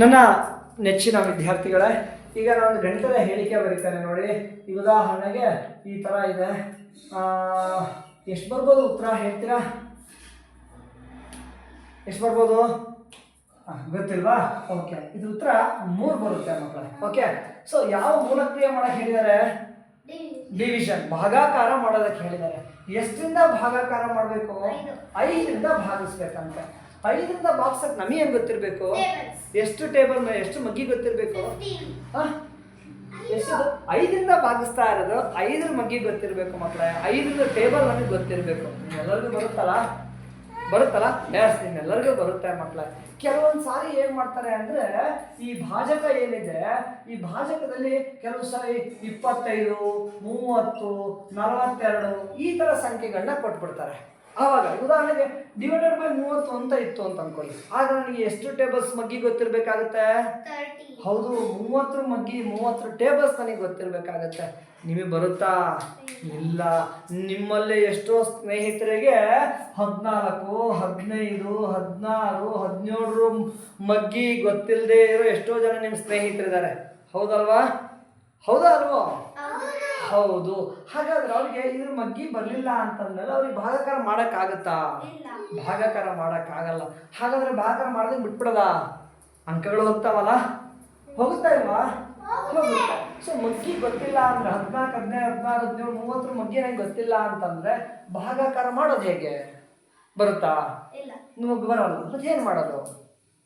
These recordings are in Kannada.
ನನ್ನ ನೆಚ್ಚಿನ ವಿದ್ಯಾರ್ಥಿಗಳೇ, ಈಗ ನಾನು ಗಣಿತದ ಹೇಳಿಕೆ ಬರೀತೇನೆ ನೋಡಿ. ಈ ಉದಾಹರಣೆಗೆ ಈ ಥರ ಇದೆ. ಎಷ್ಟು ಬರ್ಬೋದು ಉತ್ತರ ಹೇಳ್ತೀರಾ? ಎಷ್ಟು ಬರ್ಬೋದು? ಗೊತ್ತಿಲ್ವಾ? ಓಕೆ ಇದು ಉತ್ತರ ಮೂರು ಬರುತ್ತೆ ಮಕ್ಕಳ. ಓಕೆ ಸೊ ಯಾವ ಮೂಲಕ್ರಿಯೆ ಮಾಡಕ್ಕೆ ಹೇಳಿದ್ದಾರೆ? ಡಿವಿಷನ್ ಭಾಗಾಕಾರ ಮಾಡೋದಕ್ಕೆ ಹೇಳಿದ್ದಾರೆ. ಎಷ್ಟರಿಂದ ಭಾಗಾಕಾರ ಮಾಡಬೇಕು? ಐದು. ಐದರಿಂದ ಭಾಗಿಸ್ಬೇಕಂತೆ. ಐದರಿಂದ ಭಾಗಿಸಕ್ ನಮಗೇನು ಗೊತ್ತಿರಬೇಕು. ಎಷ್ಟು ಟೇಬಲ್ ಎಷ್ಟು ಮಗ್ಗಿ ಗೊತ್ತಿರಬೇಕು. ಎಷ್ಟು ಐದರಿಂದ ಭಾಗಿಸ್ತಾ ಇರೋದು ಐದರ ಮಗ್ಗಿ ಗೊತ್ತಿರಬೇಕು ಮಕ್ಕಳೇ ಐದರ ಟೇಬಲ್ ನನಗೆ ಗೊತ್ತಿರಬೇಕು. ನಿಮ್ಮೆಲ್ಲರಿಗೂ ಬರುತ್ತಲ್ಲ? ಬರುತ್ತಲ್ಲ? ಎಸ್ ನಿಮ್ಮೆಲ್ಲರಿಗೂ ಬರುತ್ತೆ ಮಕ್ಕಳೇ ಕೆಲವೊಂದು ಸಾರಿ ಏನ್ ಮಾಡ್ತಾರೆ ಅಂದ್ರೆ ಈ ಭಾಜಕ ಏನಿದೆ ಈ ಭಾಜಕದಲ್ಲಿ ಕೆಲವು ಸಾರಿ ಇಪ್ಪತ್ತೈದು ಮೂವತ್ತು ನಲವತ್ತೆರಡು ಈ ತರ ಸಂಖ್ಯೆಗಳನ್ನ ಕೊಟ್ಬಿಡ್ತಾರೆ. ಆವಾಗ ಉದಾಹರಣೆಗೆ ಡಿವೈಡೆಡ್ ಬೈ ಮೂವತ್ತು ಅಂತ ಇತ್ತು ಅಂತ ಅನ್ಕೊಳ್ಳಿ. ಆಗ ನನಗೆ ಎಷ್ಟು ಟೇಬಲ್ಸ್ ಮಗ್ಗಿ ಗೊತ್ತಿರಬೇಕಾಗತ್ತೆ. ಹೌದು ಮೂವತ್ತರ ಮಗ್ಗಿ ಮೂವತ್ತರ ಟೇಬಲ್ಸ್ ನನಗೆ ಗೊತ್ತಿರಬೇಕಾಗತ್ತೆ. ನಿಮಗೆ ಬರುತ್ತಾ? ಇಲ್ಲ. ನಿಮ್ಮಲ್ಲಿ ಎಷ್ಟೋ ಸ್ನೇಹಿತರಿಗೆ ಹದಿನಾಲ್ಕು ಹದಿನೈದು ಹದಿನಾರು ಹದಿನೇಳರು ಮಗ್ಗಿ ಗೊತ್ತಿಲ್ಲದೆ ಇರೋ ಎಷ್ಟೋ ಜನ ನಿಮ್ಮ ಸ್ನೇಹಿತರಿದ್ದಾರೆ. ಹೌದಲ್ವಾ? ಹೌದಾ ಅಲ್ವಾ? ಹೌದು. ಹಾಗಾದ್ರೆ ಅವ್ರಿಗೆ ಇದ್ರ ಮಗ್ಗಿ ಬರಲಿಲ್ಲ ಅಂತಂದ್ಮೇಲೆ ಅವ್ರಿಗೆ ಭಾಗಾಕಾರ ಮಾಡೋಕ್ಕಾಗತ್ತಾ? ಭಾಗಕಾರ ಭಾಗಾಕಾರ ಮಾಡೋಕ್ಕಾಗಲ್ಲ. ಹಾಗಾದ್ರೆ ಭಾಗಾಕಾರ ಮಾಡದೆ ಬಿಟ್ಬಿಡದ? ಅಂಕಗಳು ಹೋಗ್ತಾವಲ್ಲ? ಹೋಗುತ್ತಾ ಇಲ್ವಾ? ಹೋಗುತ್ತೆ. ಸೊ ಮಗ್ಗಿ ಗೊತ್ತಿಲ್ಲ ಅಂದ್ರೆ ಹದಿನಾಲ್ಕು ಹದಿನೈದು ಹದಿನಾರು ಹದಿನೇಳು ಮೂವತ್ತರ ಮಗ್ಗಿ ನಂಗೆ ಗೊತ್ತಿಲ್ಲ ಅಂತಂದ್ರೆ ಭಾಗಾಕಾರ ಮಾಡೋದು ಹೇಗೆ? ಬರುತ್ತಾ. ನಿಮಗೆ ಬರಲ್ಲ. ಮತ್ತೆ ಏನು ಮಾಡೋದು?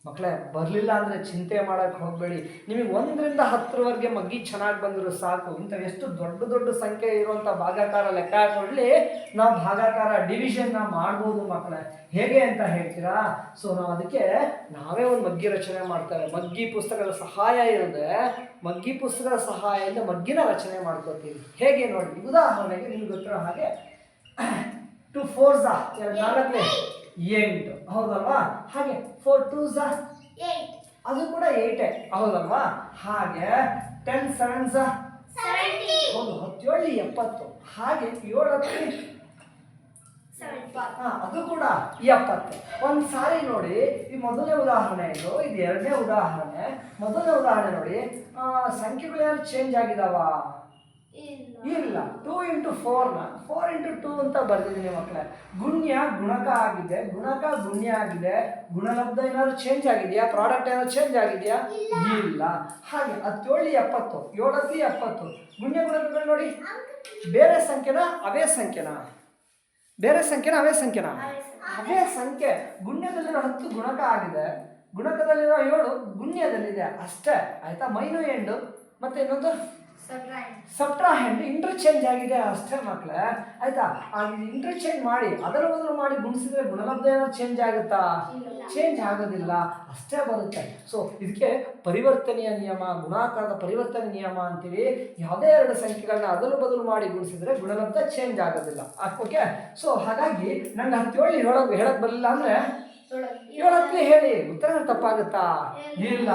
ಮಕ್ಕಳೇ ಬರಲಿಲ್ಲ ಅಂದರೆ ಚಿಂತೆ ಮಾಡೋಕ್ಕೆ ಹೋಗಬೇಡಿ. ನಿಮಗೆ ಒಂದರಿಂದ ಹತ್ತರವರೆಗೆ ಮಗ್ಗಿ ಚೆನ್ನಾಗಿ ಬಂದರೂ ಸಾಕು. ಇಂಥ ಎಷ್ಟು ದೊಡ್ಡ ದೊಡ್ಡ ಸಂಖ್ಯೆ ಇರುವಂಥ ಭಾಗಾಕಾರ ಲೆಕ್ಕ ಹಾಕೊಳ್ಳಿ ನಾವು ಭಾಗಾಕಾರ ಡಿವಿಷನ್ನ ಮಾಡ್ಬೋದು ಮಕ್ಕಳೇ ಹೇಗೆ ಅಂತ ಹೇಳ್ತೀರಾ? ಸೊ ನಾವು ಅದಕ್ಕೆ ನಾವೇ ಒಂದು ಮಗ್ಗಿ ರಚನೆ ಮಾಡ್ತಾರೆ ಮಗ್ಗಿ ಪುಸ್ತಕದ ಸಹಾಯ ಇಲ್ಲದೆ ಮಗ್ಗಿ ಪುಸ್ತಕದ ಸಹಾಯದಿಂದ ಮಗ್ಗಿನ ರಚನೆ ಮಾಡ್ಕೋತೀವಿ. ಹೇಗೆ ನೋಡಿ? ಉದಾಹರಣೆಗೆ ನಿಮ್ಗೆ ಗೊತ್ತಿರೋ ಹಾಗೆ ಟು ಫೋರ್ಸ್ ನಾಲ್ಕನೇ. ಎಂಟು. ಹೌದಲ್ವಾ? ಹಾಗೆ ಫೋರ್ ಟೂ ಝಾ Eight. ಅದು ಕೂಡ ಏಟೆ ಹೌದಲ್ವಾ? ಹಾಗೆ ಟೆನ್ ಸೆವೆನ್ ಝಾ. ಹೌದು ಹತ್ತೇಳು ಎಪ್ಪತ್ತು. ಹಾಗೆ ಏಳು ಹತ್ತು Seventy. ಹಾ ಅದು ಕೂಡ ಎಪ್ಪತ್ತು. ಒಂದು ಸಾರಿ ನೋಡಿ ಈ ಮೊದಲನೇ ಉದಾಹರಣೆ ಇದು ಇದು ಎರಡನೇ ಉದಾಹರಣೆ. ಮೊದಲನೇ ಉದಾಹರಣೆ ನೋಡಿ ಸಂಖ್ಯೆಗಳು ಯಾರು ಚೇಂಜ್ ಆಗಿದಾವ? ಇಲ್ಲ. ಟೂ ಇಂಟು ಫೋರ್ನ ಫೋರ್ ಇಂಟು ಟೂ ಅಂತ ಬರ್ದಿದ್ದೀನಿ ಮಕ್ಕಳೇ ಗುಣ್ಯ ಗುಣಕ ಆಗಿದೆ. ಗುಣಕ ಗುಣ್ಯ ಆಗಿದೆ. ಗುಣಲಬ್ಧ ಏನಾದ್ರು ಚೇಂಜ್ ಆಗಿದೆಯಾ? ಪ್ರಾಡಕ್ಟ್ ಏನಾದ್ರು ಚೇಂಜ್ ಆಗಿದೆಯಾ? ಇಲ್ಲ. ಹಾಗೆ ಹತ್ತೇಳು ಎಪ್ಪತ್ತು ಏಳತ್ತಿ ಎಪ್ಪತ್ತು. ಗುಣ್ಯ ಗುಣಕಗಳು ನೋಡಿ. ಬೇರೆ ಸಂಖ್ಯೆನ? ಅವೇ ಸಂಖ್ಯೆನ? ಬೇರೆ ಸಂಖ್ಯೆನ? ಅವೇ ಸಂಖ್ಯೆನ? ಅವೇ ಸಂಖ್ಯೆ. ಗುಣ್ಯದಲ್ಲಿರೋ ಹತ್ತು ಗುಣಕ ಆಗಿದೆ. ಗುಣಕದಲ್ಲಿರೋ ಏಳು ಗುಣ್ಯದಲ್ಲಿದೆ. ಅಷ್ಟೇ. ಆಯಿತಾ? ಮೈನು ಎಂಡು ಮತ್ತೆ ಇನ್ನೊಂದು? ಸಬ್ಟ್ರಾಹೆಂಡ್ ಇಂಟರ್ಚೇಂಜ್ ಆಗಿದೆ ಅಷ್ಟೇ ಮಕ್ಕಳೇ ಆಯ್ತಾ? ಆ ಇಂಟರ್ಚೇಂಜ್ ಮಾಡಿ ಅದರ ಬದಲು ಮಾಡಿ ಗುಣಿಸಿದ್ರೆ ಗುಣಲಬ್ಧ ಏನಾದ್ರು ಚೇಂಜ್ ಆಗುತ್ತಾ? ಚೇಂಜ್ ಆಗೋದಿಲ್ಲ. ಅಷ್ಟೇ ಬರುತ್ತೆ. ಸೊ ಇದಕ್ಕೆ ಪರಿವರ್ತನೆಯ ನಿಯಮ ಗುಣಾಕಾರದ ಪರಿವರ್ತನೆ ನಿಯಮ ಅಂತೀವಿ. ಯಾವುದೇ ಎರಡು ಸಂಖ್ಯೆಗಳನ್ನ ಅದಲು ಬದಲು ಮಾಡಿ ಗುಣಿಸಿದ್ರೆ ಗುಣಲಬ್ಧ ಚೇಂಜ್ ಆಗೋದಿಲ್ಲ. ಓಕೆ ಸೊ ಹಾಗಾಗಿ ನಂಗೆ ಹೇಳಿ ಹೇಳೋಕೆ ಹೇಳಕ್ ಬರಲಿಲ್ಲ ಅಂದ್ರೆ ಏಳಕ್ಕೆ ಹೇಳಿ. ಉತ್ತರ ತಪ್ಪಾಗುತ್ತಾ? ಇಲ್ಲ.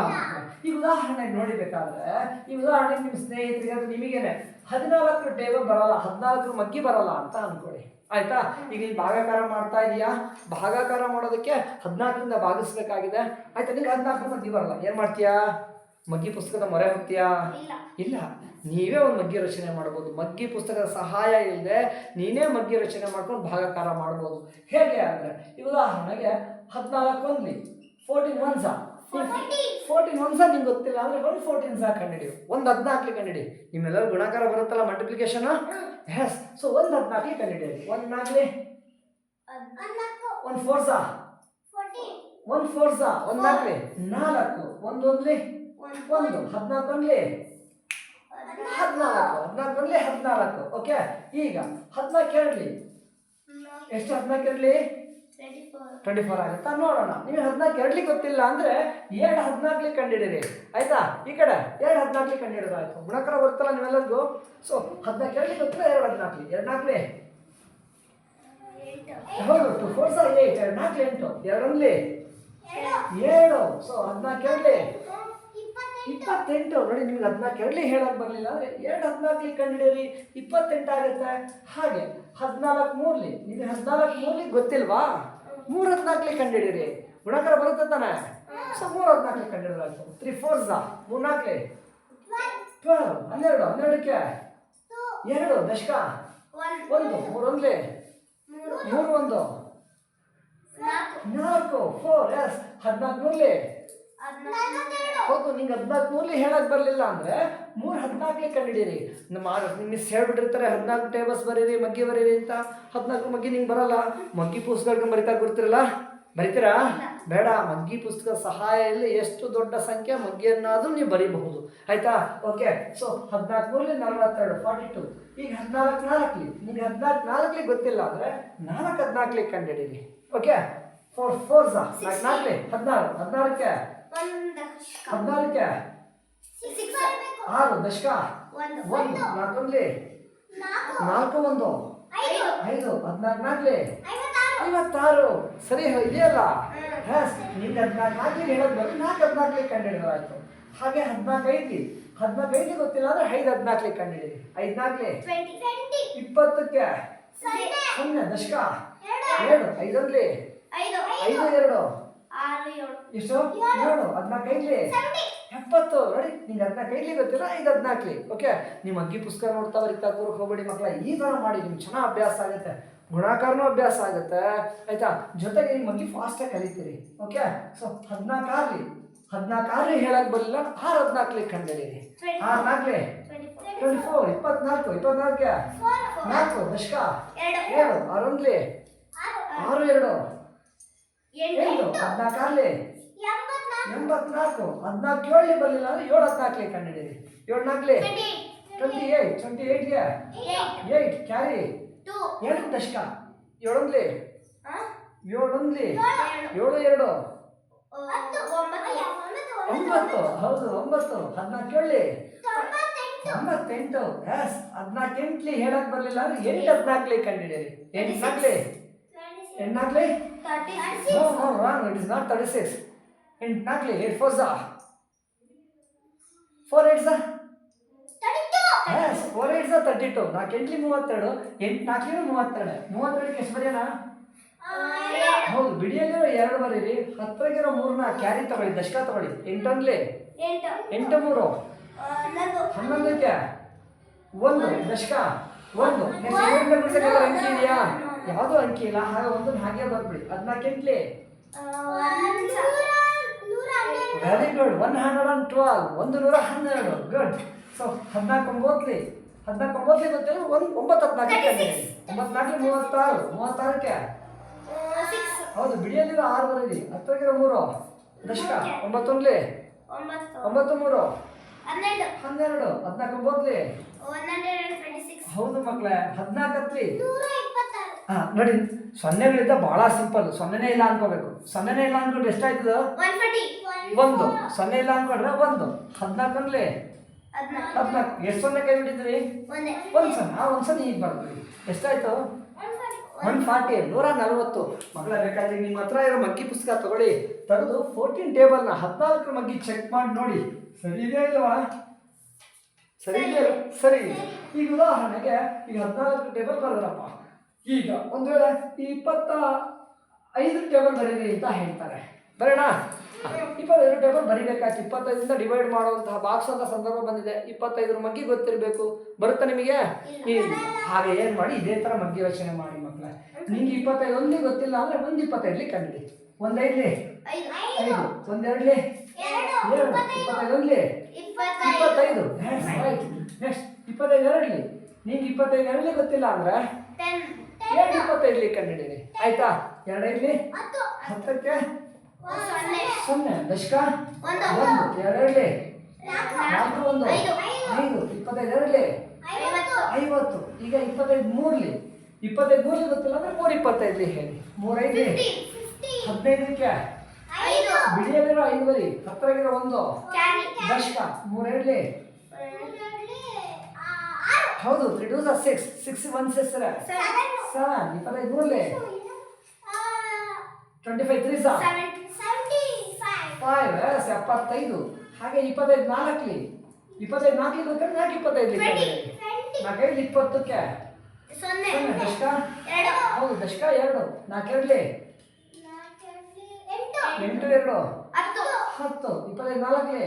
ಈ ಉದಾಹರಣೆ ನೋಡಿಬೇಕಾದ್ರೆ ಈ ಉದಾಹರಣೆ ನಿಮ್ಮ ಸ್ನೇಹಿತರಿಗೆ ಅದು ನಿಮಗೇನೆ. ಹದಿನಾಲ್ಕು ಟೇಬಲ್ ಬರಲ್ಲ ಹದಿನಾಲ್ಕು ಮಗ್ಗಿ ಬರಲ್ಲ ಅಂತ ಅನ್ಕೊಳ್ಳಿ. ಆಯ್ತಾ? ಈಗ ನೀನು ಭಾಗಾಕಾರ ಮಾಡ್ತಾ ಇದೀಯಾ? ಭಾಗಾಕಾರ ಮಾಡೋದಕ್ಕೆ ಹದಿನಾಲ್ಕರಿಂದ ಭಾಗಿಸ್ಬೇಕಾಗಿದೆ. ಆಯ್ತಾ? ನಿಂಗೆ ಹದಿನಾಲ್ಕು ಮಗ್ಗಿ ಬರಲ್ಲ. ಏನು ಮಾಡ್ತೀಯಾ? ಮಗ್ಗಿ ಪುಸ್ತಕದ ಮೊರೆ ಹೋಗ್ತೀಯಾ? ಇಲ್ಲ. ಇಲ್ಲ. ನೀವೇ ಒಂದು ಮಗ್ಗಿ ರಚನೆ ಮಾಡ್ಬೋದು. ಮಗ್ಗಿ ಪುಸ್ತಕದ ಸಹಾಯ ಇಲ್ಲದೆ ನೀನೇ ಮಗ್ಗಿ ರಚನೆ ಮಾಡ್ಕೊಂಡು ಭಾಗಾಕಾರ ಮಾಡ್ಬೋದು. ಹೇಗೆ ಅಂದರೆ ಈ ಉದಾಹರಣೆಗೆ ಹದಿನಾಲ್ಕು ಒಂದ್ಲಿ ಫೋರ್ಟೀನ್ ಒನ್ ಸಾ ಫೋರ್ಟೀನ್ ಒನ್ ಸಾ ನಿಮ್ಗೆ ಗೊತ್ತಿಲ್ಲ ಅಂದ್ರೆ ಒಂದು ಫೋರ್ಟೀನ್ ಸಾ ಕಂಡಿಡಿ. ಒಂದು ಹದಿನಾಲ್ಕು ಕಂಡಿಡಿ. ನಿಮ್ಮೆಲ್ಲರೂ ಗುಣಾಕಾರ ಬರುತ್ತಲ್ಲ ಮಲ್ಟಿಪ್ಲಿಕೇಶನ್ ಎಸ್ ಸೊ ಒಂದು ಹದಿನಾಲ್ಕು ಕಂಡಿಡಿ. ಒಂದು ನಾಲ್ಕಲಿ. ಒಂದು ಫೋರ್ ಸಾ. ಒಂದು ಫೋರ್ ಸಾ ಒಂದು ನಾಲ್ಕಲಿ ನಾಲ್ಕು ಒಂದು ಒಂದ್ಲಿ. ಒಂದು ಹದಿನಾಲ್ಕು ಒಂದ್ಲಿ ಹದಿನಾಲ್ಕು. ಹದಿನಾಲ್ಕು ಒಂದ್ಲಿ ಹದಿನಾಲ್ಕು. ಓಕೆ ಈಗ ಹದಿನಾಲ್ಕು ಎರಡ್ಲಿ. ಎಷ್ಟು ಹದಿನಾಲ್ಕು ಎರಡ್ಲಿ. ಟ್ವೆಂಟಿ ಫೋರ್ ಆಗುತ್ತಾ? ನೋಡೋಣ. ನೀವು ಹದಿನಾಲ್ಕು ಎರಡ್ಲಿ ಗೊತ್ತಿಲ್ಲ ಅಂದ್ರೆ ಎರಡು ಹದಿನಾಲ್ಕಲಿ ಕಂಡಿಡಿರಿ. ಆಯ್ತಾ? ಈ ಕಡೆ ಎರಡು ಹದಿನಾಲ್ಕಲಿ ಕಂಡಿಡೋದಾಯಿತು. ಗುಣಕರ ಬರ್ತಲ್ಲ ನೀವೆಲ್ಲರಿಗೂ ಸೊ ಹದಿನಾಲ್ಕು ಎರಡ್ಲಿ ಗೊತ್ತಿಲ್ಲ, ಎರಡು ಹದಿನಾಲ್ಕಲಿ ಎರಡು ನಾಲ್ಕಲಿ. ಹೌದು ಟು ಫೋರ್ ಸಾ ಏಟ್ ಎರಡು ನಾಲ್ಕು ಎಂಟು. ಎರಡೊಂದ್ಲಿ ಏಳು. ಸೊ ಹದಿನಾಲ್ಕು ಎರಡ್ಲಿ? ಇಪ್ಪತ್ತೆಂಟು. ಇಪ್ಪತ್ತೆಂಟು ನೋಡಿ, ನಿಮ್ಗೆ ಹದಿನಾಲ್ಕು ಎರಡ್ಲಿ ಹೇಳಕ್ ಬರಲಿಲ್ಲ ಅಂದ್ರೆ ಎರಡು ಹದಿನಾಲ್ಕಲಿ ಕಂಡಿಡೀರಿ. ಇಪ್ಪತ್ತೆಂಟು ಆಗುತ್ತೆ. ಹಾಗೆ, ಹದಿನಾಲ್ಕು ಮೂರ್ಲಿ. ನಿಮಗೆ ಹದಿನಾಲ್ಕು ಮೂರ್ಲಿ ಗೊತ್ತಿಲ್ವಾ? ಮೂರು ಹದಿನಾಲ್ಕಲಿ ಕಂಡಿಡಿರಿ. ಗುಣಾಕಾರ ಬರುತ್ತೆ ತಾನೆ? ಸೊ ಮೂರು ಹದಿನಾಲ್ಕಲಿ ಕಂಡಿಡಿದ್ರು ತ್ರೀ ಫೋರ್ ಝಾ ಮೂರು ನಾಲ್ಕಲಿ ಟ್ವೆಲ್ ಹನ್ನೆರಡು. ಹನ್ನೆರಡಕ್ಕೆ? ಎರಡು. ದಶಕ? ಒಂದು. ಮೂರೊಂದ್ಲಿ ಮೂರು ಒಂದು. ನಾಲ್ಕು. ಫೋರ್ ಎಸ್ ಹದಿನಾಲ್ಕು ನೂರ್ಲಿ ಹೌದು ನಿಂಗೆ ಹದಿನಾಲ್ಕು ಮೂರ್ಲಿ ಹೇಳಕ್ ಬರಲಿಲ್ಲ ಅಂದ್ರೆ ಮೂರು ಹದಿನಾಲ್ಕೇ ಕಂಡಿಡೀರಿ ನಮ್ಮ ಮಿಸ್ ಹೇಳ್ಬಿಟ್ಟಿರ್ತಾರೆ ಹದಿನಾಲ್ಕು ಟೇಬಲ್ಸ್ ಬರೀರಿ ಮಗ್ಗಿ ಬರೀರಿ ಅಂತ. ಹದಿನಾಲ್ಕು ಮಗ್ಗಿ ನಿಂಗೆ ಬರಲ್ಲ. ಮಗ್ಗಿ ಪುಸ್ತಕಗಳನ್ನ ಬರಿತಾ ಕೊಡ್ತಿರಲ್ಲ ಬರಿತೀರಾ? ಬೇಡ ಮಗ್ಗಿ ಪುಸ್ತಕ ಸಹಾಯದಲ್ಲಿ ಎಷ್ಟು ದೊಡ್ಡ ಸಂಖ್ಯೆ ಮಗ್ಗಿಯನ್ನಾದರೂ ನೀವು ಬರೀಬಹುದು. ಆಯ್ತಾ? ಓಕೆ ಸೊ ಹದಿನಾಲ್ಕು ನೂರಲ್ಲಿ ನಲವತ್ತೆರಡು ಫಾರ್ಟಿ ಟು ಈಗ ಹದಿನಾಲ್ಕು ನಾಲ್ಕಲಿ. ನಿಮ್ಗೆ ಹದಿನಾಲ್ಕು ನಾಲ್ಕಲಿ ಗೊತ್ತಿಲ್ಲ ಅಂದರೆ ನಾಲ್ಕು ಹದಿನಾಲ್ಕಲಿ ಕಂಡಿಡೀರಿ ಓಕೆ ಫೋರ್ ಫೋರ್ ಸಾ. ನಾಲ್ಕು ನಾಲ್ಕಲಿ. ಹದಿನಾರು. ಹದಿನಾಲ್ಕೆ ಹದಿನಾರಕ್ಕೆ? ಆರು ದಶಕ. ಒಂದು ನಾಲ್ಕೊಂದ್ಲಿ. ನಾಲ್ಕು. ಒಂದು ಐದು. ಹದಿನಾಲ್ಕು ನಾಲ್ಕಲಿ ಐವತ್ತಾರು. ಸರಿ ಇದೆಯಲ್ಲ ಎಸ್ ನಿಮ್ಗೆ ಹದಿನಾಲ್ಕು ನಾಲ್ಕಲಿ ಹೇಳೋದು ಬರೀ ನಾಲ್ಕು ಹದಿನಾಲ್ಕಲಿ ಕಂಡುಹಿಡಿದಾಯ್ತು ಹಾಗೆ ಹದಿನಾಲ್ಕು ಐದ್ಲಿ ಹದಿನಾಲ್ಕು ಐದು ಗೊತ್ತಿಲ್ಲ ಅಂದ್ರೆ ಐದು ಹದಿನಾಲ್ಕಲಿ ಕಂಡುಹಿಡಿ ಐದು ನಾಲ್ಕಲಿ ಇಪ್ಪತ್ತಕ್ಕೆ. ಸೊನ್ನೆ. ದಶಕ. ಏಳು ಐದೊಂದ್ಲಿ. ಐದು ಎರಡು. ಎಷ್ಟು? ಏಳು. ಹದಿನಾಲ್ಕು ಐದ್ಲಿ? ಎಪ್ಪತ್ತು ನೋಡಿ ನಿಂಗೆ ಹದಿನಾಲ್ಕು ಐದ್ಲಿ ಗೊತ್ತಿಲ್ಲ ಹದಿನಾಲ್ಕಲಿ ಓಕೆ ಅಗ್ಗಿ ಪುಸ್ತಕ ನೋಡ್ತಾ ಬರೀತಾ ಕೂರಕ್ಕೆ ಹೋಗ್ಬೇಡಿ ಮಕ್ಕಳ. ಈ ತರ ಮಾಡಿ ನಿಮ್ಗೆ ಚೆನ್ನಾಗಿ ಅಭ್ಯಾಸ ಆಗುತ್ತೆ. ಗುಣಾಕಾರನೂ ಅಭ್ಯಾಸ ಆಗುತ್ತೆ. ಆಯ್ತಾ? ಜೊತೆಗೆ ನಿಮ್ಮ ಅಗ್ಗಿ ಫಾಸ್ಟಾಗಿ ಕಲಿತೀರಿ. ಓಕೆ? ಸೊ ಹದಿನಾಲ್ಕು ಆಗಲಿ ಹದಿನಾಲ್ಕು ಆಗಲಿ ಹೇಳಕ್ಕೆ ಬರಲಿಲ್ಲ. ಆರು ಹದಿನಾಲ್ಕಲಿ ಕಂಡಿಡೀರಿ ಆರು ನಾಲ್ಕಲಿ ಟ್ವೆಂಟಿ ಫೋರ್ ಇಪ್ಪತ್ನಾಲ್ಕು. ಇಪ್ಪತ್ನಾಲ್ಕೆ ನಾಲ್ಕು. ದಶಕ? ಏಳು ಆರೊಂದ್ಲಿ? ಆರು ಎರಡು. ಎಂಟು. ಹದಿನಾಲ್ಕು ಆಗಲಿ ಎಂಬತ್ನಾಲ್ಕು. ಹದಿನಾಲ್ಕು ಏಳಲಿ ಬರಲಿಲ್ಲ ಅಂದ್ರೆ ಏಳು ಹದಿನಾಲ್ಕಲಿ ಕಂಡಿಡೀರಿ ಏಳು ನಾಲ್ಕಲಿ ಟ್ವೆಂಟಿ ಏಯ್ಟ್. ಟ್ವೆಂಟಿ ಏಯ್ಟ್ಗೆ ಏಯ್ಟ್. ಕ್ಯಾರಿ? ಎರಡು ದಶಕ ಏಳೊಂದ್ಲಿ? ಏಳೊಂದ್ಲಿ? ಏಳು. ಎರಡು. ಒಂಬತ್ತು. ಹೌದು ಒಂಬತ್ತು. ಹದಿನಾಲ್ಕು ಏಳಲಿ? ಒಂಬತ್ತೆಂಟು ಎಸ್ ಹದಿನಾಲ್ಕು ಎಂಟ್ಲಿ ಹೇಳಕ್ ಬರಲಿಲ್ಲ ಅಂದ್ರೆ ಎಂಟು ಹದಿನಾಲ್ಕಲಿ ಕಂಡಿಡೀರಿ ಎಂಟು ನಾಲ್ಕಲಿ ಎಂಟು ಆಗ್ಲಿ no no wrong it is not thirty six ಎಂಟು ನಾಲ್ಕಲಿ ಏಟ್ ಫೋರ್ ಝಾ ಫೋರ್ ಏಟ್ ಝಾ ಎಸ್ ಫೋರ್ ಏಟ್ ಝಾ ತರ್ಟಿ ಟು ನಾಲ್ಕು ಎಂಟ್ಲಿ ಮೂವತ್ತೆರಡು. ಎಂಟು ನಾಲ್ಕಲಿ ಮೂವತ್ತೆರಡು. ಮೂವತ್ತೆರಡಕ್ಕೆ ಎಷ್ಟು ಬರೆಯೋಣ? ಹೌದು ಬಿಡಿಯಲ್ಲಿರೋ ಎರಡು ಬರೀರಿ. ಹತ್ತಿರಗಿರೋ ಮೂರನ್ನ ಕ್ಯಾರಿ ತಗೊಳ್ಳಿ ದಶಕ ತಗೊಳ್ಳಿ. ಎಂಟೊಂದ್ಲಿ ಎಂಟು. ಮೂರು. ಹನ್ನೊಂದಕ್ಕೆ? ಒಂದು ದಶಕ? ಒಂದು. ನೆಕ್ಸ್ಟ್ ಇದೆಯಾ? ಯಾವುದೂ ಅಂಕಿ ಇಲ್ಲ? ಹಾಗೆ ಒಂದು ಹಾಗೆ ಬರ್ಬಿಡಿ ಹದಿನಾಲ್ಕು ಎಂಟ್ಲಿ very good one hundred and twelve ಒಂದು ನೂರ ಹನ್ನೆರಡು. ಗುಡ್ ಸೊ ಹದಿನಾಲ್ಕು ಒಂಬತ್ತಲಿ ಹದಿನಾಲ್ಕು ಒಂಬತ್ತು ಗೊತ್ತಿಲ್ಲ? ಒಂದು ಒಂಬತ್ತು ಹದಿನಾಲ್ಕು ಒಂಬತ್ತು ನಾಲ್ಕು ಮೂವತ್ತಾರು. ಮೂವತ್ತಾರಕ್ಕೆ? ಹೌದು ಬಿಡಿಯಲ್ಲಿರೋ ಆರು ಬರೀರಿ. ಹತ್ತಿರ ಮೂರು. ದಶಕ. ಒಂಬತ್ತೊಂದ್ಲಿ? ಒಂಬತ್ತು. ಮೂರು. ಹನ್ನೆರಡು. ಹದಿನಾಲ್ಕು ಒಂಬತ್ತಲಿ ಟ್ವೆಂಟಿ ಹೌದು ಮಕ್ಕಳೇ ಹದಿನಾಲ್ಕತ್ಲಿ? ಹತ್ತಿ ಹಾ ನೋಡಿ ಸೊನ್ನೆಗಳಿಂದ ಬಹಳ ಸಿಂಪಲ್ ಸೊನ್ನೆನೇ ಇಲ್ಲ ಅನ್ಕೋಬೇಕು. ಸೊನ್ನೆನೇ ಇಲ್ಲ ಅನ್ಕೊಂಡ್ರೆ ಎಷ್ಟಾಯ್ತದ ಒಂದು. ಸೊನ್ನೆ ಇಲ್ಲ ಅನ್ಕೊಂಡ್ರೆ ಒಂದು. ಹದಿನಾಲ್ಕು ಹದಿನಾಲ್ಕು. ಹದಿನಾಲ್ಕು. ಎಷ್ಟು ಸೊನ್ನೆ ಕೈ ಬಿಟ್ಟಿದ್ರಿ? ಒಂದೇ. ಸೊನ್ನೆ. ಆ ಒಂದು ಸೊನ್ನೆ ಈಗ ಬರ್ತೀವಿ ಎಷ್ಟಾಯ್ತು ಒನ್ ಫಾರ್ಟಿ ನೂರ ನಲವತ್ತು. ಮಗಳ ಬೇಕಾದ್ರೆ ನಿಮ್ಮ ಹತ್ರ ಇರೋ ಮಗ್ಗಿ ಪುಸ್ತಕ ತಗೊಳ್ಳಿ. ತೆಗೆದು ಫೋರ್ಟೀನ್ ಟೇಬಲ್ನ ಹದಿನಾಲ್ಕು ಮಗ್ಗಿ ಚೆಕ್ ಮಾಡಿ ನೋಡಿ. ಸರಿ ಇದೆಯಾ ಇಲ್ವಾ ಸರಿ. ಇದೆ ಸರಿ. ಇದೆ. ಈಗ ಉದಾಹರಣೆಗೆ ಈಗ ಹದಿನಾಲ್ಕು ಟೇಬಲ್ ಬರೆದ್ರಪ್ಪ. ಈಗ ಒಂದು ವೇಳೆ ಇಪ್ಪತ್ತ ಐದು ಟೇಬಲ್ ಬರೀರಿ ಅಂತ ಹೇಳ್ತಾರೆ. ಬರೋಣ? ಇಪ್ಪತ್ತೈದು ಟೇಬಲ್ ಬರಿಬೇಕಾಯ್ತು. ಇಪ್ಪತ್ತೈದರಿಂದ ಡಿವೈಡ್ ಮಾಡುವಂತಹ ಬಾಕ್ಸ್ ಅಂತ ಸಂದರ್ಭ ಬಂದಿದೆ. ಇಪ್ಪತ್ತೈದರ ಮಗ್ಗಿ ಗೊತ್ತಿರಬೇಕು. ಬರುತ್ತಾ ನಿಮಗೆ? ಹಾಗೆ ಏನು ಮಾಡಿ, ಇದೇ ಥರ ಮಗ್ಗಿ ರಚನೆ ಮಾಡಿ ಮಕ್ಕಳೇ. ನಿಮಗೆ ಇಪ್ಪತ್ತೈದು ಒಂದೇ ಗೊತ್ತಿಲ್ಲ ಅಂದರೆ ಒಂದು ಇಪ್ಪತ್ತೈದಲಿ ಕಂಡಿ ಒಂದೈದ್ಲಿ? ಐದು. ಒಂದೆರಡ್ಲಿ? ಎರಡು. ಇಪ್ಪತ್ತೈದು ಇಪ್ಪತ್ತೈದು. ನೆಕ್ಸ್ಟ್ ಇಪ್ಪತ್ತೈದು ಎರಡ್ಲಿ. ನಿಂಗೆ ಇಪ್ಪತ್ತೈದು ಎರಡ್ಲಿ ಗೊತ್ತಿಲ್ಲ ಅಂದ್ರೆ? ಟೆನ್ ಇಪ್ಪತ್ತೈದು ಇಪ್ಪತ್ತೈದ್ಲಿ ಕಂಡಿಡೀರಿ ಆಯ್ತಾ? ಎರಡೈದ್ಲಿ ಹತ್ತು. ಹತ್ತಕ್ಕೆ? ಸೊನ್ನೆ. ದಶಕ? ಒಂದು. ಎರಡೈದ್ಲಿ ನಾಲ್ಕು. ಒಂದು. ಐದು. ಇಪ್ಪತ್ತೈದು ಎರಡ್ಲಿ ಐವತ್ತು. ಈಗ ಇಪ್ಪತ್ತೈದು ಮೂರ್ಲಿ. ಇಪ್ಪತ್ತೈದು ಮೂರ್ಲಿ ಗೊತ್ತಿಲ್ಲ ಅಂದ್ರೆ ಮೂರು ಇಪ್ಪತ್ತೈದ್ಲಿ ಹೇಳಿ. ಫಿಫ್ಟಿ. ಹದಿನೈದಕ್ಕೆ ಬಿಳಿಯಲ್ಲಿರೋ ಬಿಡಿಯಲ್ಲಿರೋ ಐದು ಬರಿ ಹತ್ತಿರಗಿರೋ ಒಂದು. ದಶಕ. ಮೂರೆರಡ್ಲಿ ಹೌದು three two six six one six seven ಇಪ್ಪತ್ತೈದು ಮೂರ್ಲಿ ಟ್ವೆಂಟಿ ಫೈವ್ ತ್ರೀ ಸಾ ಸೆವೆಂಟಿ ಸೆವೆಂಟಿ ಫೈವ್ ಎಪ್ಪತ್ತೈದು. ಹಾಗೆ ಇಪ್ಪತ್ತೈದು ನಾಲ್ಕಲಿ ಇಪ್ಪತ್ತೈದು ನಾಲ್ಕಲಿ ಬೇಕಾದ್ರೆ ನಾಲ್ಕು ಇಪ್ಪತ್ತೈದು ನಾಲ್ಕೈದು ಇಪ್ಪತ್ತಕ್ಕೆ. ದಶಕ? ಹೌದು ದಶಕ ಎರಡು. ನಾಲ್ಕೆರಡ್ಲಿ ಎಂಟು. ಎಂಟು ಎರಡು. ಹತ್ತು. ಇಪ್ಪತ್ತೈದು ನಾಲ್ಕಲಿ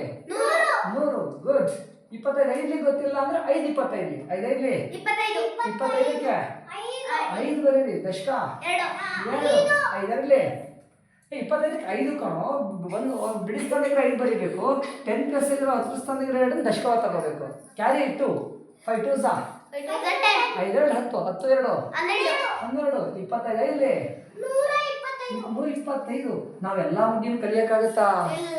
ನೂರು. ಗುಡ್ ಇಪ್ಪತ್ತೈದು ಐದ್ಲಿ ಗೊತ್ತಿಲ್ಲ ಅಂದ್ರೆ ಐದು ಇಪ್ಪತ್ತೈದು ಐದು ಐದ್ಲಿ ಇಪ್ಪತ್ತೈದು. ಇಪ್ಪತ್ತೈದಕ್ಕೆ? ಐದು. ಬರೀರಿ ದಶಕ? ಎರಡು. ಐದರಲ್ಲಿ? ಇಪ್ಪತ್ತೈದಕ್ಕೆ ಐದು ಕಣೋ. ಒಂದು ಬಿಡಿಸ್ತಂದಿದ್ರೆ ಐದು ಬರೀಬೇಕು. ಟೆನ್ ಪ್ಲಸ್ ಇದ್ರೆ ಹತ್ತು ತಂದಿದ್ರೆ ಎರಡು ದಶಕವ ತಗೋಬೇಕು. ಕ್ಯಾರಿ ಇಟ್ಟು. ಫೈವ್ ಟು ಸಾ? ಐದೆರಡು ಹತ್ತು ಹತ್ತು ಎರಡು. ಹನ್ನೆರಡು. ಹನ್ನೆರಡು ಇಪ್ಪತ್ತೈದು ಐದಲಿ? ನೂರ ಇಪ್ಪತ್ತೈದು. ನಾವೆಲ್ಲ ಮಗ್ಗಿನ ಕಲಿಯಕ್ಕಾಗತ್ತಾ?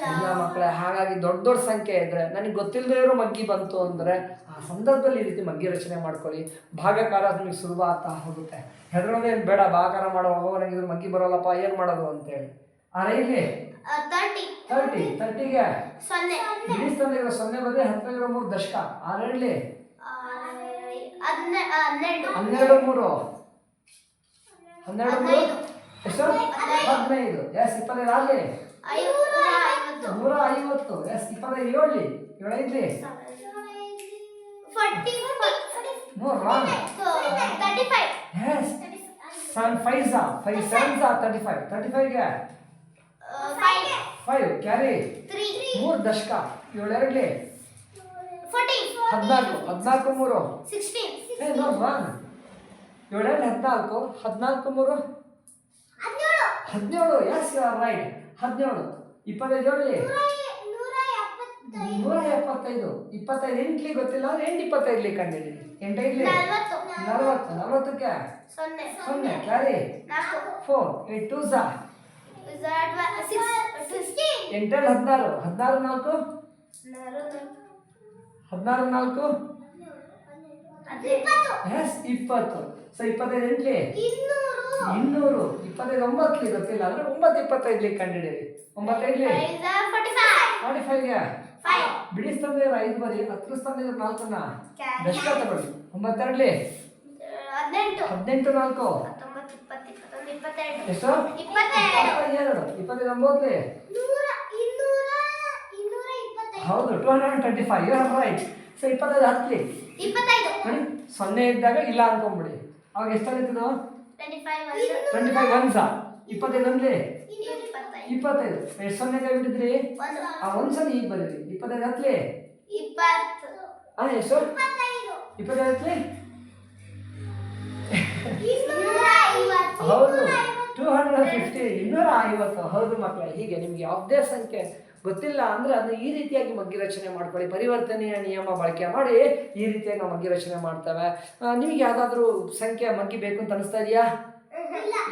ಎಲ್ಲ ಮಕ್ಕಳ ಹಾಗಾಗಿ ದೊಡ್ಡ ದೊಡ್ಡ ಸಂಖ್ಯೆ ಇದ್ರೆ ನನಗೆ ಗೊತ್ತಿಲ್ಲದೆ ಇರೋ ಮಗ್ಗಿ ಬಂತು ಅಂದ್ರೆ ಆ ಸಂದರ್ಭದಲ್ಲಿ ಈ ರೀತಿ ಮಗ್ಗಿ ರಚನೆ ಮಾಡ್ಕೊಳ್ಳಿ. ಭಾಗಕಾರ ನಿಮಗೆ ಸುಲಭ ಆಗ್ತಾ ಹೋಗುತ್ತೆ. ಹೆದರೋದೇ ಬೇಡ ಭಾಗಕಾರ ಮಾಡೋ ನನಗೆ ಇದ್ರ ಮಗ್ಗಿ ಬರೋಲ್ಲಪ್ಪ ಏನು ಮಾಡೋದು ಅಂತೇಳಿ. ಆ ರೈಲಿ ತರ್ಟಿ ತರ್ಟಿ ತರ್ಟಿಗೆ ಸೊನ್ನೆ. ಇರೋ ಸೊನ್ನೆ ಬಂದ್ರೆ ಹತ್ತಿರ ಮೂರು ದಶಕ. ಆರೇಳಿ ಆ, ರೈಲಿ ಆ, ಹನ್ನೆರಡು ಮೂರು. ಹನ್ನೆರಡು ಮೂರು? ಹದಿನೈದು ಎಸ್ ಇಪ್ಪತ್ತೈದು ಆಗ್ಲಿ. ನೂರ ಐವತ್ತು. ಎಸ್ ಇಪ್ಪತ್ತೈದು ಏಳ್ಲಿ. ಏಳೈದ್ಲಿ. ನೂರ ಎಸ್ ಸೆವೆನ್ ಫೈವ್. ಸಾ ಫೈವ್ ಸೆವೆನ್ ಸಾ ತರ್ಟಿ ಫೈವ್ ತರ್ಟಿ ಫೈವ್ಗೆ ಫೈವ್ ಕ್ಯಾರಿ ಮೂರು ದಶಕ. ಏಳೆರಡ್ಲಿ? ಹದಿನಾಲ್ಕು. ಹದಿನಾಲ್ಕು ಮೂರು. ಏ ನೋ ರಾಂಗ್ ಏಳೆರಡು ಹದಿನಾಲ್ಕು. ಹದಿನಾಲ್ಕು ಮೂರು. ಹದಿನೇಳು ಎಸ್ ರೈಟ್ ಹದಿನೇಳು ಇಪ್ಪತ್ತೈದು ಹೇಳಿ. ನೂರ ಎಪ್ಪತ್ತೈದು ಇಪ್ಪತ್ತೈದು ಎಂಟ್ಲಿ ಗೊತ್ತಿಲ್ಲ ಅಂದ್ರೆ ಎಂಟು ಇಪ್ಪತ್ತೈದ್ಲಿ ಕಂಡಿಡಿ ಎಂಟೈದ್ಲಿ ನಲವತ್ತು. ನಲವತ್ತು. ನಲವತ್ತಕ್ಕೆ? ಸೊನ್ನೆ. ಸೊನ್ನೆ. Carry four. ಏಟ್ ಟೂ ಸಾ? ಎಂಟಲ್ಲಿ ಹದಿನಾರು. ಹದಿನಾರು ನಾಲ್ಕು? ಹದಿನಾರು ನಾಲ್ಕು. ಎಸ್ ಇಪ್ಪತ್ತು. ಸೊ ಇಪ್ಪತ್ತೈದು ಎಂಟ್ಲಿ? ಇನ್ನೂರು. ಇಪ್ಪತ್ತೈದು ಒಂಬತ್ತಲಿ ಗೊತ್ತಿಲ್ಲ ಅಂದ್ರೆ ಒಂಬತ್ತು ಇಪ್ಪತ್ತೈದ್ಲಿ ಕಂಡಿಡೀರಿ ಒಂಬತ್ತೈದ್ಲಿ? ಫೋರ್ಟಿ ಫೈವ್ ಫಾರ್ಟಿ ಫೈವ್ಗೆ ಫೈವ್ ಬಿಡಿಸ್ತಂದ್ರೆ ಐದು ಬರಿ ಹತ್ತು ತಂದ್ರೆ ನಾಲ್ಕನ್ನ. ದಶಕ ತಗೊಳ್ಳಿ. ಒಂಬತ್ತೆರಡ್ಲಿ ಹದಿನೆಂಟು. ಹದಿನೆಂಟು ನಾಲ್ಕು? ಎಷ್ಟು? ಎರಡು ಇಪ್ಪತ್ತೈದು ಒಂಬತ್ತಲಿ ಇಪ್ಪತ್ತೈದು. ಹೌದು two hundred twenty five you right so ಇಪ್ಪತ್ತೈದು ಹತ್ತಲಿ ಸೊನ್ನೆ ಇದ್ದಾಗ ಇಲ್ಲ ಅನ್ಕೊಂಬಿಡಿ ಅವಾಗ ಎಷ್ಟಾಗಿತ್ತು ನಾವು ಟ್ವೆಂಟಿ ಫೈವ್ ಒನ್ಸ ಇಪ್ಪತ್ತೈದು ಇಪ್ಪತ್ತೈದು. ಎಷ್ಟು ಸೊನ್ನೆ ಬಿಟ್ಟಿದ್ರಿ ಆ ಒಂದು ಸೊನ್ನೆ ಈಗ ಇಪ್ಪತ್ತೈದು ಎಷ್ಟು ಇಪ್ಪತ್ತೈದು. ಹೌದು. ಟೂ ಹಂಡ್ರೆಡ್ ಫಿಫ್ಟಿ ಇನ್ನೂರ ಐವತ್ತು. ಹೌದು ಮಕ್ಕಳೇ. ಹೀಗೆ ನಿಮ್ಗೆ ಯಾವುದೇ ಸಂಖ್ಯೆ ಗೊತ್ತಿಲ್ಲ ಅಂದ್ರೆ ಅದನ್ನ ಈ ರೀತಿಯಾಗಿ ಮಗ್ಗಿ ರಚನೆ ಮಾಡ್ಕೊಳ್ಳಿ. ಪರಿವರ್ತನೆಯ ನಿಯಮ ಬಳಕೆ ಮಾಡಿ ಈ ರೀತಿಯಾಗಿ ನಾವು ಮಗ್ಗಿ ರಚನೆ ಮಾಡ್ತೇವೆ ನಿಮಗೆ ಯಾವ್ದಾದ್ರು ಸಂಖ್ಯೆ ಮಗ್ಗಿ ಬೇಕು ಅಂತ ಅನಿಸ್ತಾ ಇದೆಯಾ?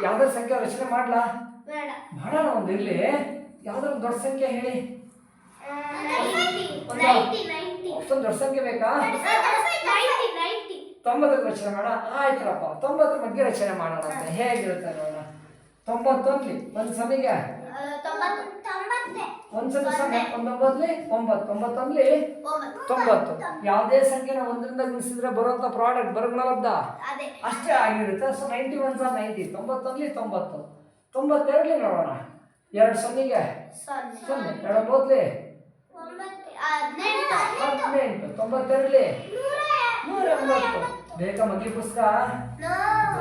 ಯಾವ್ದಾದ್ರು ಸಂಖ್ಯೆ ರಚನೆ ಮಾಡ್ಲಾ? ಬೇಡ. ಮಾಡೋಣ ಒಂದು ಇಲ್ಲಿ ಯಾವ್ದಾದ್ರು ದೊಡ್ಡ ಸಂಖ್ಯೆ ಹೇಳಿ. ಅಷ್ಟೊಂದು ದೊಡ್ಡ ಸಂಖ್ಯೆ ಬೇಕಾ? ತೊಂಬತ್ತರ ರಚನೆ ಮಾಡೋಣ. ಆಯ್ತಲ್ಲಪ್ಪ ತೊಂಬತ್ತರ ಮಗ್ಗಿ ರಚನೆ ಮಾಡೋಣ ಅಂತ. ಹೇಗಿರುತ್ತೆ ನೋಡೋಣ. ತೊಂಬತ್ತೊಂದ್ಲಿ ಒಂದು ಸಮಿಗೆ. ತೊಂಬತ್ತು ತೊಂಬತ್ತೆ. ಒಂದ್ಸಲ ಸೊನ್ನೆ ಒಂದೊಂಬತ್ಲಿ ಒಂಬತ್ತು ಒಂಬತ್ತೊಂದ್ಲಿ ಒಂಬತ್ತು. ತೊಂಬತ್ತು. ಯಾವುದೇ ಸಂಖ್ಯೆನ ಒಂದರಿಂದ ಗುಣಿಸಿದ್ರೆ ಬರುವಂತ ಪ್ರಾಡಕ್ಟ್ ಅದೇ. ಅಷ್ಟೇ ಆಗಿರುತ್ತೆ. ಸೊ ನೈಂಟಿ ಒನ್ ಸಹ ನೈಂಟಿ ತೊಂಬತ್ತೊಂದ್ಲಿ ತೊಂಬತ್ತು. ತೊಂಬತ್ತೆರಡ್ಲಿ ನೋಡೋಣ. ಎರಡು ಸೊನ್ನೆಗೆ? ಸೊನ್ನೆ. ಎರಡು ಒಂಬತ್ಲಿ ಹದಿನೆಂಟು. ತೊಂಬತ್ತೆರಡ್ಲಿ? ನೂರ ಎಂಬತ್ತು. ಬೇಕಾ ಮಗಿ ಪುಸ್ತಕ?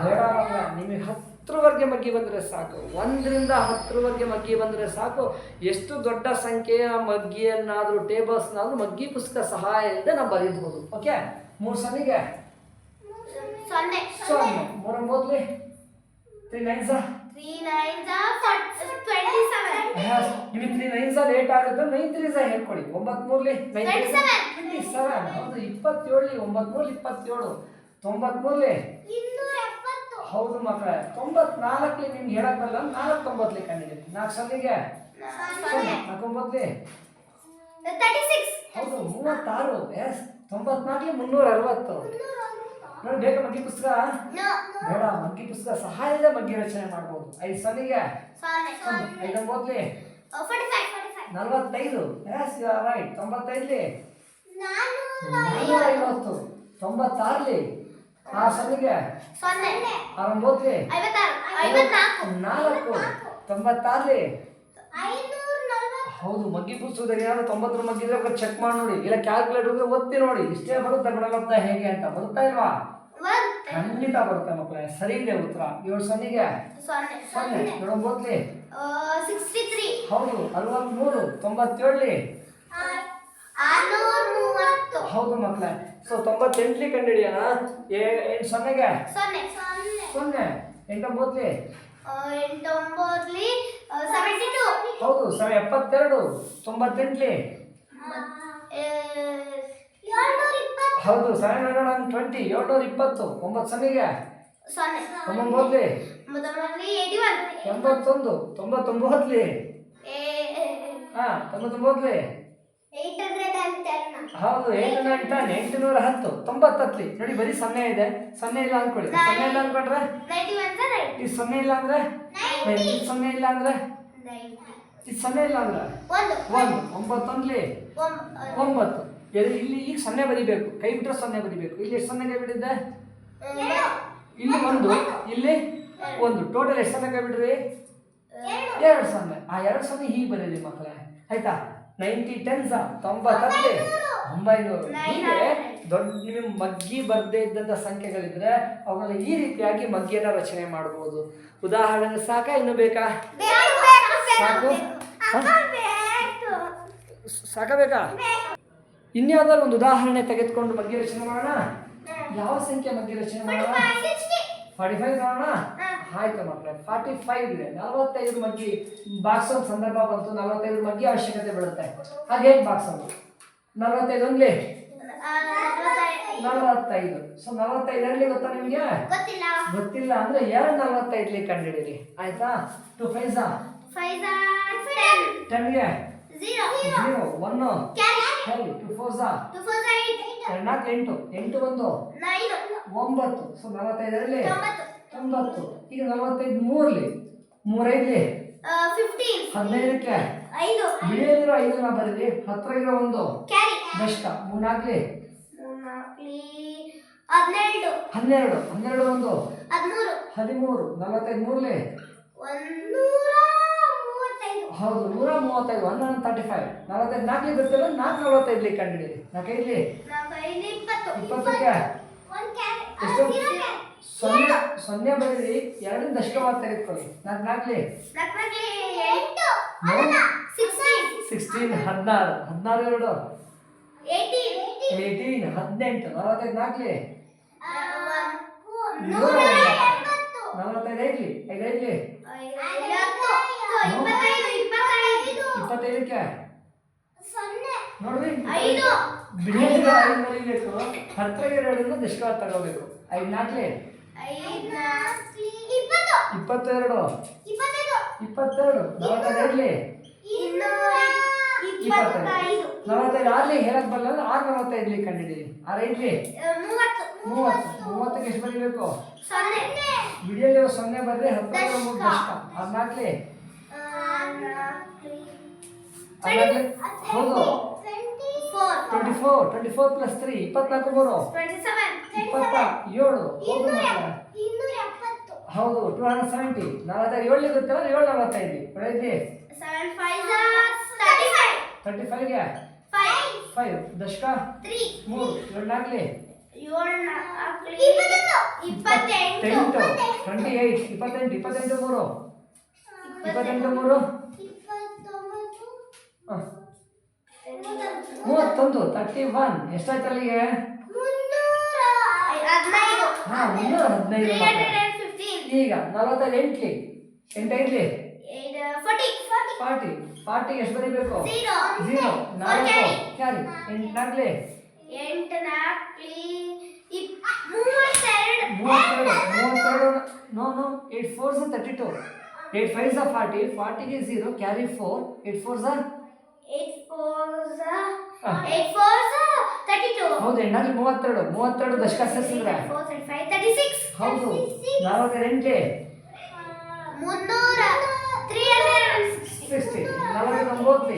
ಬೇಡ ಮಗ ನಿಮಗೆ ಹತ್ತರವರೆಗೆ ಮಗ್ಗಿ ಬಂದರೆ ಸಾಕು. ಒಂದರಿಂದ ಹತ್ತರವರೆಗೆ ಮಗ್ಗಿ ಬಂದರೆ ಸಾಕು. ಎಷ್ಟು ದೊಡ್ಡ ಸಂಖ್ಯೆಯ ಮಗ್ಗಿಯನ್ನಾದರೂ ಟೇಬಲ್ಸ್ನಾದರೂ ಮಗ್ಗಿ ಪುಸ್ತಕ ಸಹಾಯದಿಂದ ನಾವು ಬರೀಬಹುದು. ಓಕೆ ಮೂರು ಸೊನ್ನೆಗೆ ಸೊನ್ನೆ. ಸೊನ್ನೆ. ಮೂರ ಮೊದಲೇ ತ್ರೀ ನೈನ್ ಸಾ ತ್ರೀ ನೈನ್ ಟ್ವೆಂಟಿ ಸೆವೆನ್ ನಿಮಗೆ ತ್ರೀ ನೈನ್ ಸಾ ಲೇಟ್ ಆಗುತ್ತೆ. ನೈನ್ ತ್ರೀ ಸಾ ಹೇಳ್ಕೊಡಿ ಒಂಬತ್ತು ಮೂರ್ಲಿ? ನೈನ್ 27. ಟ್ವೆಂಟಿ ಸೆವೆನ್ ಹೌದು ಇಪ್ಪತ್ತೇಳು ಒಂಬತ್ತು ಮೂರ್ಲಿ ಇಪ್ಪತ್ತೇಳು. ತೊಂಬತ್ಮೂರ್ಲಿ ಹೌದು ಮಕ್ಕಳೇ ತೊಂಬತ್ನಾಲ್ಕಲಿ ನಿಮ್ಗೆ ಹೇಳಕ್ ಬರಲ್ಲ ನಾಲ್ಕು ತೊಂಬತ್ಲಿ ಕಂಡಿದ್ದೀನಿ ನಾಲ್ಕು ಸೊನ್ನೆಗೆ ನಾಲ್ಕು ಒಂಬತ್ಲಿ ಹೌದು ಮೂವತ್ತಾರು. ಎಸ್ ತೊಂಬತ್ನಾಲ್ಕಲಿ ಮುನ್ನೂರ ಅರವತ್ತು ನೋಡಿ ಬೇಗ ಮಗ್ಗಿ ಪುಸ್ತಕ? ಬೇಡ ಮಗ್ಗಿ ಪುಸ್ತಕ ಸಹಾಯದ ಬಗ್ಗೆ ರಚನೆ ಮಾಡ್ಬೋದು. ಐದು ಸೊನ್ನೆಗೆ ಸೊನ್ನೆ ಸೊನ್ನೆ. ಐದು ಒಂಬತ್ಲಿ ನಲವತ್ತೈದು. ಎಸ್ ಯು ಆರ್ ರೈಟ್ ತೊಂಬತ್ತೈದ್ಲಿ ಐವತ್ತು ತೊಂಬತ್ತಾರ್ಲಿ ಆರು ಸೊನ್ನೆಗೆ ಸೊನ್ನೆ ಐವತ್ನಾಲ್ಕು. ನಾಲ್ಕು ತೊಂಬತ್ತಾರ್ಲಿ ಹೌದು ಮಗ್ಗಿ ಪುಸ್ತಕದಲ್ಲಿ ಏನಾದ್ರು ತೊಂಬತ್ತರ ಮಗ್ಗಿದ್ರೆ ಚೆಕ್ ಮಾಡಿ ನೋಡಿ. ಇಲ್ಲ ಕ್ಯಾಲ್ಕುಲೇಟರ್ ಒತ್ತಿ ನೋಡಿ. ಇಷ್ಟೇ ಬರುತ್ತೆ ಗುಣಲಬ್ಧ ಹೇಗೆ ಅಂತ. ಬರುತ್ತಾ ಇಲ್ವಾ? ಖಂಡಿತ ಬರುತ್ತೆ ಮಕ್ಕಳೇ. ಸರಿ ಇದೆ ಉತ್ತರ. ಏಳು ಸೊನ್ನೆಗೆ ಸೊನ್ನೆ. ನೋಡಬೋದ್ಲಿ ಸಿಕ್ಸ್ಟಿ ಹೌದು ಅರವತ್ಮೂರು ತೊಂಬತ್ತೇಳಲಿ ಹೌದು ಮಕ್ಕಳೇ. ಸೊ ತೊಂಬತ್ತೆಂಟ್ಲಿ ಕಂಡುಹಿಡಿಯೋಣ ಏನ್ ಸೊನ್ನೆಗೆ? ಸೊನ್ನೆ. ಸೊನ್ನೆ. ಸೊನ್ನೆ ಎಂಟೊಂಬತ್ಲಿ ಎಂಟೊಂಬತ್ಲಿ ಸೆವೆಂಟಿ ಟು ಹೌದು ಸಾವಿರ ಎಪ್ಪತ್ತೆರಡು. ತೊಂಬತ್ತೆಂಟ್ಲಿ? ಹೌದು ಸೆವೆನ್ ಹಂಡ್ರೆಡ್ ಅಂಡ್ ಟ್ವೆಂಟಿ ಏಳ್ನೂರ ಇಪ್ಪತ್ತು ಒಂಬತ್ತು ಸೊನ್ನೆಗೆ? ಒನ್ ಎಂಬತ್ತೊಂದು ತೊಂಬತ್ತೊಂಬತ್ತಲಿ ಹಾ ತೊಂಬತ್ತೊಂಬತ್ಲಿ ಏಯ್ಟ್ ಹಂಡ್ರೆಡ್ ಅಂಡ್ ಟೆನ್ ಹೌದು ಎಂಟು ಟನ್ ಎಂಟುನೂರ ಹತ್ತು ತೊಂಬತ್ತತ್ಲಿ. ನೋಡಿ ಬರೀ ಸೊನ್ನೆ ಇದೆ. ಸೊನ್ನೆ ಇಲ್ಲ ಅನ್ಕೊಳ್ಳಿ ಸೊನ್ನೆ ಇಲ್ಲ ಅನ್ಕೊಂಡ್ರೆ ಇದು ಸೊನ್ನೆ ಇಲ್ಲ ಅಂದ್ರೆ? ಸೊನ್ನೆ ಇಲ್ಲ ಅಂದ್ರೆ? ಈ ಸೊನ್ನೆ ಇಲ್ಲ ಅಂದ್ರೆ? ಒಂದು. ಒಂಬತ್ತೊಂದ್ಲಿ? ಒಂಬ- ಒಂಬತ್ತು. ಎಲ್ಲಿ- ಇಲ್ಲಿ ಈಗ ಸೊನ್ನೆ ಬರಿಬೇಕು. ಕೈ ಬಿಟ್ಟರೆ ಸೊನ್ನೆ ಬರಿಬೇಕು. ಇಲ್ಲಿ ಎಷ್ಟು ಸೊನ್ನೆ ಕೈ ಬಿಟ್ಟಿದ್ದೆ ಇಲ್ಲಿ ಒಂದು. ಇಲ್ಲಿ? ಒಂದು. ಟೋಟಲ್ ಎಷ್ಟು ಸೊನ್ನೆ ಕೈ ಬಿಡ್ರಿ? ಎರಡು. ಎರಡು ಸೊನ್ನೆ. ಆ ಎರಡು ಸೊನ್ನೆ ಹೀಗೆ ಬರೀರಿ ಮಕ್ಕಳೇ. ಆಯ್ತಾ? ನೈಂಟಿ ಟೆನ್ಸ ತೊಂಬತ್ತಲ್ಲಿ ಒಂಬೈನೂರು. ಹೀಗೆ ದೊಡ್ಡ ನಿಮ್ಮ ಮಗ್ಗಿ ಬರ್ದೇ ಇದ್ದಂಥ ಸಂಖ್ಯೆಗಳಿದ್ರೆ ಅವುಗಳನ್ನ ಈ ರೀತಿಯಾಗಿ ಮಗ್ಗಿಯನ್ನು ರಚನೆ ಮಾಡ್ಬೋದು. ಉದಾಹರಣೆ ಸಾಕ ಇನ್ನು ಬೇಕಾ? ಸಾಕು? ಸಾಕ ಬೇಕಾ? ಇನ್ಯಾವುದಾದ್ರು ಒಂದು ಉದಾಹರಣೆ ತೆಗೆದುಕೊಂಡು ಮಗ್ಗಿ ರಚನೆ ಮಾಡೋಣ? ಯಾವ ಸಂಖ್ಯೆ ಮಗ್ಗಿ ರಚನೆ ಮಾಡೋಣ. ಫಾರ್ಟಿ ಫೈವ್ ನೋಡೋಣ. ಆಯ್ತು ಮಕ್ಕಳೇ ಫಾರ್ಟಿ ಫೈವ್ ಇದೆ. ನಲವತ್ತೈದು ಮಗ್ಗಿ ಬಾಕ್ಸ್ ಸಂದರ್ಭ ಬಂತು ನಲವತ್ತೈದು ಮಗ್ಗಿ ಅವಶ್ಯಕತೆ ಬೀಳುತ್ತೆ. ಹಾಗೆ ಹೇಗೆ ನಲವತ್ತೈದು ಅಂದ್ಲಿ ಆ, ನಲವತ್ತೈದು. ನಲವತ್ತೈದು. ಸೊ ನಲವತ್ತೈದರಲ್ಲಿ ಗೊತ್ತಾ ನಿಮಗೆ? ಗೊತ್ತಿಲ್ಲ. ಅಂದ್ರೆ ಎರಡು ನಲವತ್ತೈದ್ಲಿ ಕಂಡುಹಿಡಿರಿ. ಆಯ್ತಾ? ಟು ಫೈಸಾ ಟೆನ್ಗೆ ಜೀರೋ ಒನ್ನು ಹೇಳಿ ಟು ಫೋರ್ಸಾ ನಾಲ್ಕು ಎಂಟು. ಎಂಟು ಒಂದು ಒಂಬತ್ತು. ಸೊ ನಲವತ್ತೈದರಲ್ಲಿ ತೊಂಬತ್ತು. ಈಗ ನಲವತ್ತೈದು ಮೂರ್ಲಿ. ಮೂರೈದ್ಲಿ? ಹದಿನೈದಕ್ಕೆ? ಬಿಳಿಯಲ್ಲಿರೋ ಐದನ್ನ ಬರೀರಿ ಹತ್ರ ಇರೋ ಒಂದು? ಮೂರ್ನಾಲ್ಕಲಿ ನಾಲ್ಕಲಿ ಹದಿನೆಂಟು ಹನ್ನೆರಡು. ಹನ್ನೆರಡು ಒಂದು? ಹದಿಮೂರು. ಹದಿಮೂರು ನಲವತ್ತೈದು ಮೂರ್ಲಿ ಹೌದು ನೂರ ಮೂವತ್ತೈದು ಒನ್ ಹಂಡ್ರೆಡ್ ತರ್ಟಿ ಫೈವ್ ನಲವತ್ತೈದು ನಾಲ್ಕಲಿ ಗೊತ್ತಿಲ್ಲ ನಾಲ್ಕು ನಲವತ್ತೈದ್ಲಿ ಕಂಡಿಡಿರಿ ನಾಲ್ಕೈದ್ಲಿ? ನಾಲ್ಕೈದು ಇಪ್ಪತ್ತು. ಇಪ್ಪತ್ತಕ್ಕೆ? ಎಷ್ಟು? ಸೊನ್ನೆ ಸೊನ್ನೆ ಬರೀರಿ ಎರಡು ದಶಕವಾದ ತೆಗೆದುಕೊಳ್ಳಿ. ನಾಲ್ಕು ನಾಲ್ಕಲಿ? ಸಿಕ್ಸ್ಟೀನ್ ಹದಿನಾರು. ಹದಿನಾರು ಎರಡು. ಏಯ್ಟೀನ್ ಹದಿನೆಂಟು ನಲವತ್ತೈದು ನಾಲ್ಕಲಿ ನಲವತ್ತೈದು ಐದ್ಲಿ ಐದು ಐದ್ಲಿ ಇಪ್ಪತ್ತೈದಕ್ಕೆ ನೋಡ್ರಿ. ಬಿಳಿಯಲ್ಲಿರೋ ಐದು ಹತ್ರ ಇರೋದನ್ನ ದಶಕವಾದ ತಗೋಬೇಕು. ಐದು ನಾಲ್ಕಲಿ ಇಪ್ಪತ್ತೆರಡು. ಇಪ್ಪತ್ತೆರಡು. ನಲವತ್ತೈದು ಐದ್ಲಿ ಇಪ್ಪತ್ತೈದು. ನಲವತ್ತೈದು. ಆರ್ಲಿ ಹೇಳಕ್ ಬರಲ್ಲ ಅಂದ್ರೆ ಆರು ನಲವತ್ತೈದ್ಲಿ ಕಂಡಿದ್ದೀವಿ. ಆರ ಐದ್ಲಿ ಮೂವತ್ತು ಮೂವತ್ತು. ಮೂವತ್ತಕ್ಕೆ ಎಷ್ಟು ಬರೀಬೇಕು? ಬಿಡಿಯಲ್ಲಿ ಸೊನ್ನೆ ಬರ್ರಿ ಹತ್ತು ಮೂರು ದಶಕ ಆರು ನಾಲ್ಕಲಿ ಆರು ನಾಲ್ಕಲಿ ಹೌದು. Twenty four twenty four plus three. ಇಪ್ಪತ್ನಾಲ್ಕು ಮೂರು. ಇಪ್ಪತ್ತ ಏಳು. ಹೌದು. ಟೂ ಹಂಡ್ರೆಡ್ ಸೆವೆಂಟಿ ನಲವತ್ತೈದು. ಏಳು ಗೊತ್ತಿಲ್ಲ ಏಳು ನಲವತ್ತೈದು. ಬೆಳಗ್ಗೆ seven five thirty five thirty ಫೈವ್ಗೆ five five ದಶಕ? ಮೂರು. ಏಳು ನಾಲ್ಕಲಿ ಏಳು ನಾಲ್ಕು ಇಪ್ಪತ್ತೆಂಟು. ಟೆಂಟು ಟ್ವೆಂಟಿ ಏಯ್ಟ್ ಇಪ್ಪತ್ತೆಂಟು. ಇಪ್ಪತ್ತೆಂಟು ಮೂರು. ಇಪ್ಪತ್ತೆಂಟು ಮೂರು. ಮೂವತ್ತೊಂದು. ತರ್ಟಿ ಒನ್ ಎಷ್ಟಾಯ್ತು ಅಲ್ಲಿಗೆ? ಹಾಂ ಮುನ್ನೂರ ಹದಿನೈದು ಈಗ ನಲವತ್ತೈದು ಎಂಟ್ಲಿ. ಎಂಟೈದ್ಲಿ ಫೋರ್ಟಿ ಫೋರ್ಟಿ ಎಷ್ಟು ಬರೀಬೇಕು? ಝೀರೋ ನಾಲ್ಕು. ಕ್ಯಾರಿ ಎಂಟು ನಾಲ್ಕಲಿ ಎಂಟು ನಾಲ್ಕಲಿ ಇಪ್ ಮೂವತ್ತೆರಡು. ನೋ ನೋ ಏಟ್ ಫೋರ್ ಸ ತರ್ಟಿ ಟು ಏಟ್ ಫೈವ್ ಸ forty ಫಾರ್ಟಿಗೆ zero carry four eight four ಸ ಏಟ್ ಫೋರ್ ಹಾ. ಏಟ್ ಫೋರ್ ತರ್ಟಿ ಟು ಹೌದು ಎಂಟಾಗ್ಲಿ ಮೂವತ್ತೆರಡು. ಮೂವತ್ತೆರಡು ದಶಕ ಸೇರಿಸಿದ್ರೆ ಸಿಕ್ಸ್ ಹೌದು. ನಾಲ್ಕು ಎಂಟೆ ಮುನ್ನೂರ ಸಿಕ್ಸ್ಟಿ. ನಲವತ್ತೈದು ಒಂಬತ್ತು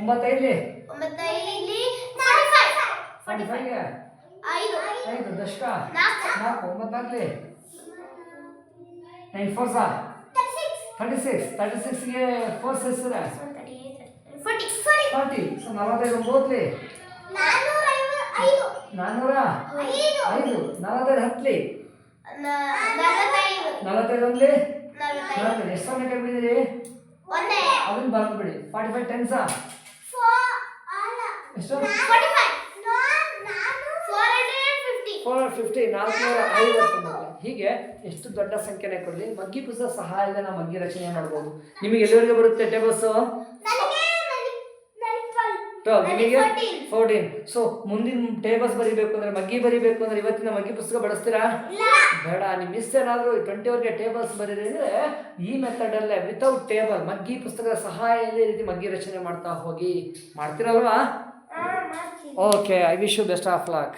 ಒಂಬತ್ತೈದ್ಲಿ. ಒಂಬತ್ತೈದು ಫಾರ್ಟಿ ಫೈವ್ ಐದು. ಐದು ದಶಕ? ನಾಲ್ಕು. ಒಂಬತ್ನಾಲ್ಕಲಿ ನೈನ್ ಫೋರ್ ಸಾ ತರ್ಟಿ ಸಿಕ್ಸ್ ತರ್ಟಿ ಸಿಕ್ಸ್ ಸಿಕ್ಸ್ಗೆ ಫೋರ್ ಸೇರಿಸಿದ್ರೆ? ಫೋರ್ಟಿ ಸೊ ನಲವತ್ತೈದು ಒಂಬತ್ತಲಿ ನಾನ್ನೂರ ಐದು. ನಲವತ್ತೈದು ಹತ್ತಲಿ ನಲವತ್ತೈದು. ನಲವತ್ತೈದರಲ್ಲಿ ನಲವತ್ತೈದು. ಎಷ್ಟು ಸಮಯ ಕೈಬಿಟ್ಟಿದ್ದೀರಿ ಒಂದೇ ಅದನ್ನ ಬರ್ದು ಬಿಡಿ ಫಾರ್ಟಿ ಫೈವ್ ಟೆನ್ಸಾ ಎಷ್ಟು? ಫೋರ್ ಫಿಫ್ಟಿ ನಾಲ್ಕುನೂರ ಐವತ್ತು ಹೀಗೆ ಎಷ್ಟು ದೊಡ್ಡ ಸಂಖ್ಯೆನೇ ಕೊಡಲಿ. ಮಗ್ಗಿ ಪುಸ್ತಕ ಸಹಾಯದಿಂದ ನಾವು ಮಗ್ಗಿ ರಚನೆ ಮಾಡ್ಬೋದು. ನಿಮಗೆ ಎಲ್ಲಿವರೆಗೆ ಬರುತ್ತೆ ಟೇಬಲ್ಸು? ಟ್ವೆಲ್ ನಿಮಗೆ Fourteen. ಫೋರ್ಟೀನ್ ಸೊ ಮುಂದಿನ ಟೇಬಲ್ಸ್ ಬರಿಬೇಕು ಅಂದ್ರೆ ಮಗ್ಗಿ ಬರಿಬೇಕು ಅಂದ್ರೆ ಇವತ್ತಿನ ಮಗ್ಗಿ ಪುಸ್ತಕ ಬಳಸ್ತೀರಾ? ಬೇಡ ನಿಮ್ಮ ಮಿಸ್ ಏನಾದರೂ ಟ್ವೆಂಟಿವರೆಗೆ ಟೇಬಲ್ಸ್ ಬರೀರಿ ಅಂದರೆ ಈ ಮೆಥಡಲ್ಲೇ ವಿತೌಟ್ ಟೇಬಲ್ ಮಗ್ಗಿ ಪುಸ್ತಕದ ಸಹಾಯ ಈ ರೀತಿ ಮಗ್ಗಿ ರಚನೆ ಮಾಡ್ತಾ ಹೋಗಿ. ಮಾಡ್ತೀರಲ್ವಾ? Okay I wish you best of luck